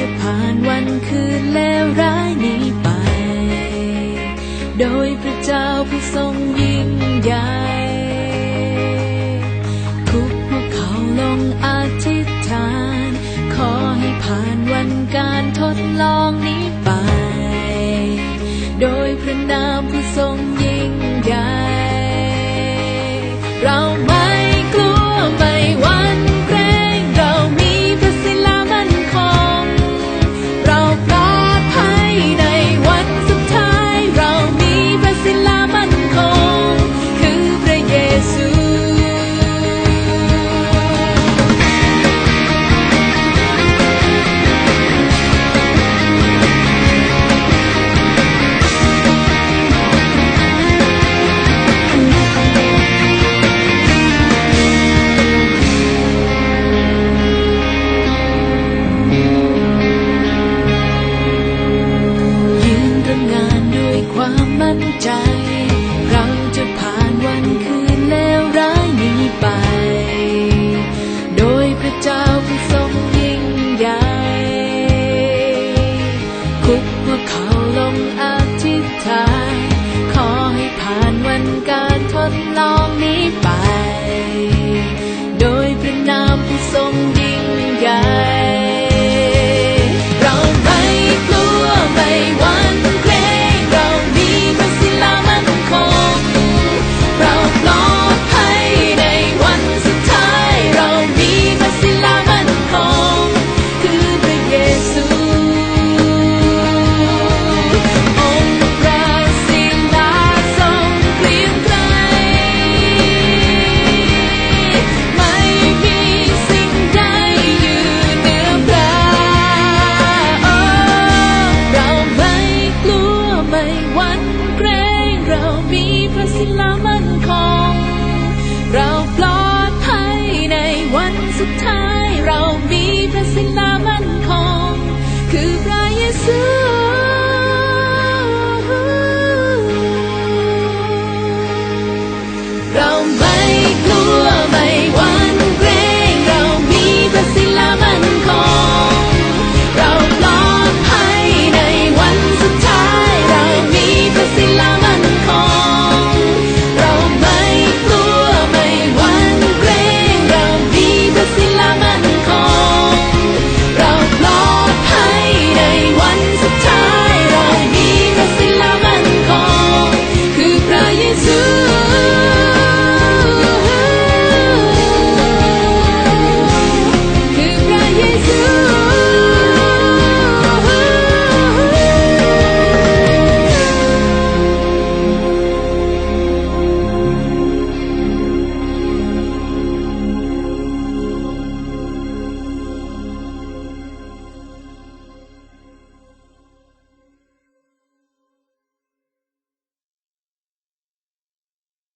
จะผ่านวันคืนเลวร้ายนี้ไป โดยพระเจ้าผู้ทรงยิ่งใหญ่ทุกพวกเขาลงอธิษฐาน ขอให้ผ่านวันการทดลอง ใจ เราจะผ่านวันคืนเลวร้ายนี้ไป โดยพระเจ้าผู้ทรงยิ่งใหญ่คุกพวกเขาลงอธิษฐาน ขอให้ผ่านวันการทดลองนี้ไป โดยพระนามผู้ทรงยิ่งใหญ่ สุดท้ายเรามีพระสิลามั่นคงคือพระเยซู